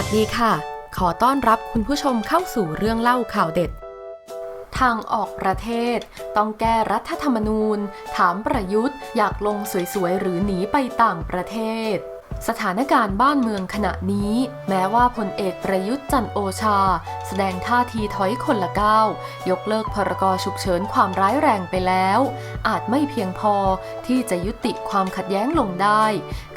ัสดีค่ะ ขอต้อนรับคุณผู้ชมเข้าสู่เรื่องเล่าข่าวเด็ด ทางออกประเทศ ต้องแก้รัฐธรรมนูญ ถามประยุทธ์ อยากลงสวยๆ หรือหนีไปต่างประเทศ สถานการณ์บ้านเมืองขณะนี้ แม้ว่าพลเอกประยุทธ์จันโอชา แสดงท่าทีถอยคนละก้าวยกเลิกพรกฉุกเฉินความร้ายแรงไปแล้ว อาจไม่เพียงพอที่จะยุติความขัดแย้งลงได้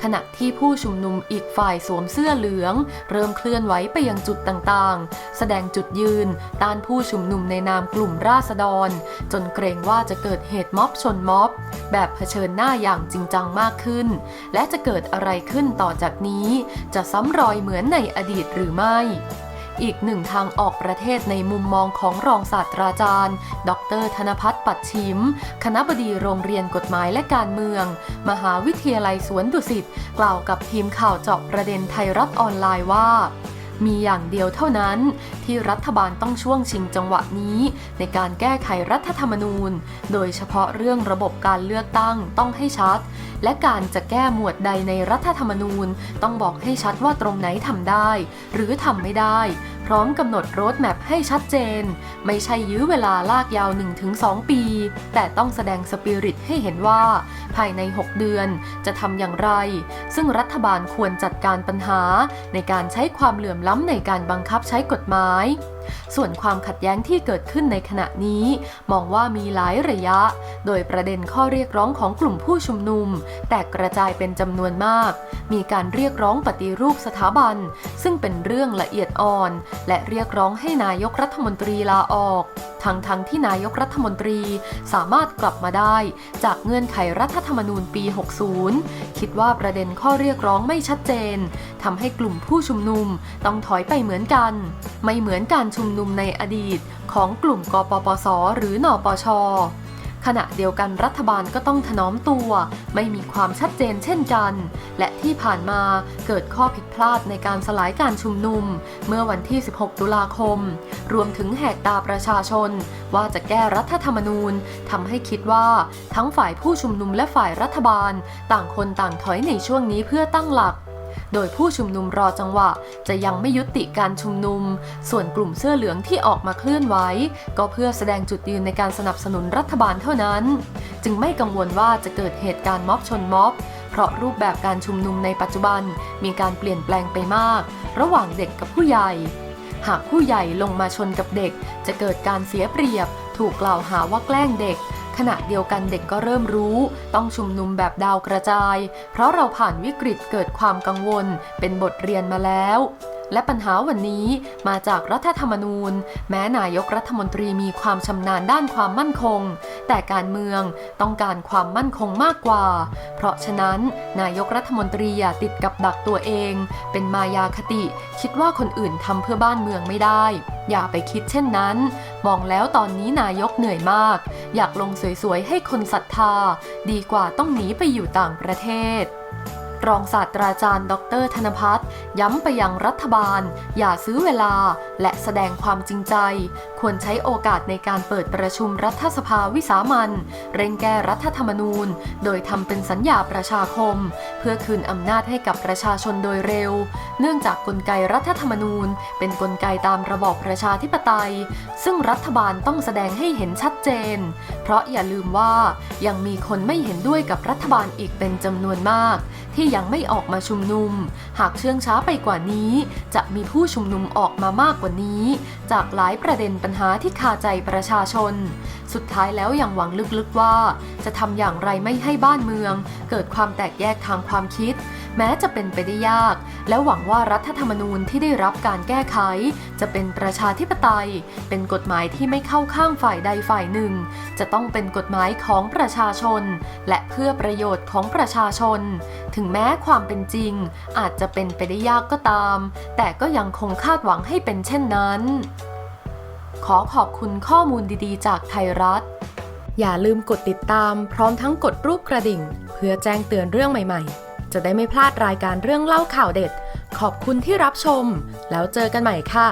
ขณะที่ผู้ชุมนุมอีกฝ่ายสวมเสื้อเหลือง เริ่มเคลื่อนไหวไปยังจุดต่างๆ แสดงจุดยืนต้านผู้ชุมนุมในนามกลุ่มราษฎร จนเกรงว่าจะเกิดเหตุม็อบชนม็อบ แบบเผชิญหน้าอย่างจริงจังมากขึ้น และจะเกิดอะไรขึ้นต่อจากนี้จะซ้ำรอยเหมือนในอดีตหรือไม่ อีกหนึ่งทางออกประเทศในมุมมองของรองศาสตราจารย์ ดร ธนพัฒน์ปัดชิม คณะบดีโรงเรียนกฎหมายและการเมือง มหาวิทยาลัยสวนดุสิต กล่าวกับทีมข่าวเจาะประเด็นไทยรัฐออนไลน์ว่า มีอย่างเดียวเท่านั้น ที่รัฐบาลต้องช่วงชิงจังหวะนี้ ในการแก้ไขรัฐธรรมนูญ โดยเฉพาะเรื่องระบบการเลือกตั้งต้องให้ชัด และการจะแก้หมวดใดในรัฐธรรมนูญ ต้องบอกให้ชัดว่าตรงไหนทำได้ หรือทำไม่ได้ ร้อมกำหนดโรดแมพให้ชัดเจน ไม่ใช่ยื้อเวลาลากยาว 1-2 ปี แต่ต้องแสดงสปิริตให้เห็นว่า ภายใน 6 เดือนจะทำอย่างไร ซึ่งรัฐบาลควรจัดการปัญหา ในการใช้ความเหลื่อมล้ำในการบังคับใช้กฎหมาย ส่วนความขัดแย้งที่เกิดขึ้นในขณะนี้ มองว่ามีหลายระยะ โดยประเด็นข้อเรียกร้องของกลุ่มผู้ชุมนุม แตกกระจายเป็นจำนวนมาก มีการเรียกร้องปฏิรูปสถาบัน ซึ่งเป็นเรื่องละเอียดอ่อน และเรียกร้องให้นายกรัฐมนตรีลาออก ทั้งทั้งที่นายกรัฐมนตรีสามารถกลับมาได้ จากเงื่อนไขรัฐธรรมนูญปี 60 คิดว่าประเด็นข้อเรียกร้องไม่ชัดเจนทำให้กลุ่มผู้ชุมนุมต้องถอยไปเหมือนกัน ไม่เหมือนการชุมนุมในอดีตของกลุ่มกปปส หรือนอปช ขณะเดียวกันรัฐบาลก็ต้องถนอมตัว ไม่มีความชัดเจนเช่นกัน และที่ผ่านมาเกิดข้อผิดพลาดในการสลายการชุมนุม เมื่อวันที่ 16 ตุลาคม รวมถึงแหกตาประชาชน ว่าจะแก้รัฐธรรมนูญทำให้คิดว่าทั้งฝ่ายผู้ชุมนุมและฝ่ายรัฐบาล ต่างคนต่างถอยในช่วงนี้เพื่อตั้งหลัก โดยผู้ชุมนุมรอจังหวะ จะยังไม่ยุติการชุมนุม ส่วนกลุ่มเสื้อเหลืองที่ออกมาเคลื่อนไหวก็เพื่อแสดงจุดยืนในการสนับสนุนรัฐบาลเท่านั้น จึงไม่กังวลว่าจะเกิดเหตุการณ์ม็อบชนม็อบเพราะรูปแบบการชุมนุมในปัจจุบันมีการเปลี่ยนแปลงไปมาก ระหว่างเด็กกับผู้ใหญ่ หากผู้ใหญ่ลงมาชนกับเด็ก จะเกิดการเสียเปรียบ ถูกกล่าวหาว่าแกล้งเด็ก ณะเดียวกันเด็กก็เริ่มรู้ ต้องชุมนุมแบบดาวกระจาย เพราะเราผ่านวิกฤตเกิดความกังวล เป็นบทเรียนมาแล้วและปัญหาวันนี้มาจากรัฐธรรมนูญ แม้นายกรัฐมนตรีมีความชำนาญด้านความมั่นคง แต่การเมืองต้องการความมั่นคงมากกว่า เพราะฉะนั้น นายกรัฐมนตรีอย่าติดกับดักตัวเอง เป็นมายาคติ คิดว่าคนอื่นทำเพื่อบ้านเมืองไม่ได้ อย่าไปคิดเช่นนั้น มองแล้วตอนนี้นายกเหนื่อยมาก อยากลงสวยๆให้คนศรัทธา ดีกว่าต้องหนีไปอยู่ต่างประเทศ รองศาสตราจารย์ ดร ธนพัฒน์ย้ำไปยังรัฐบาล อย่าซื้อเวลา และแสดงความจริงใจ ควรใช้โอกาสในการเปิดประชุมรัฐสภาวิสามันเร่งแก้รัฐธรรมนูญ โดยทำเป็นสัญญาประชาคม เพื่อคืนอำนาจให้กับประชาชนโดยเร็ว เนื่องจากกลไกรัฐธรรมนูญ เป็นกลไกตามระบอบประชาธิปไตย ซึ่งรัฐบาลต้องแสดงให้เห็นชัดเจน เพราะอย่าลืมว่ายังมีคนไม่เห็นด้วยกับรัฐบาลอีกเป็นจำนวนมาก ที่ยังไม่ออกมาชุมนุม หากเชื่องช้าไปกว่านี้ จะมีผู้ชุมนุมออกมามากกว่านี้ จากหลายประเด็นปัญหาที่คาใจประชาชน สุดท้ายแล้วยังหวังลึกๆว่า จะทำอย่างไรไม่ให้บ้านเมือง เกิดความแตกแยกทางความคิด แม้จะเป็นไปได้ยาก และหวังว่ารัฐธรรมนูญที่ได้รับการแก้ไข จะเป็นประชาธิปไตย เป็นกฎหมายที่ไม่เข้าข้างฝ่ายใดฝ่ายหนึ่ง จะต้องเป็นกฎหมายของประชาชน และเพื่อประโยชน์ของประชาชน ถึงแมม้ความเป็นจริง อาจจะเป็นไปได้ยากก็ตาม แต่ก็ยังคงคาดหวังให้เป็นเช่นนั้น ขอขอบคุณข้อมูลดีๆ จากไทยรัฐ อย่าลืมกดติดตามพร้อมทั้งกดรูปกระดิ่ง เพื่อแจ้งเตือนเรื่องใหม่ๆ จะได้ไม่พลาดรายการเรื่องเล่าข่าวเด็ด ขอบคุณที่รับชม แล้วเจอกันใหม่ค่ะ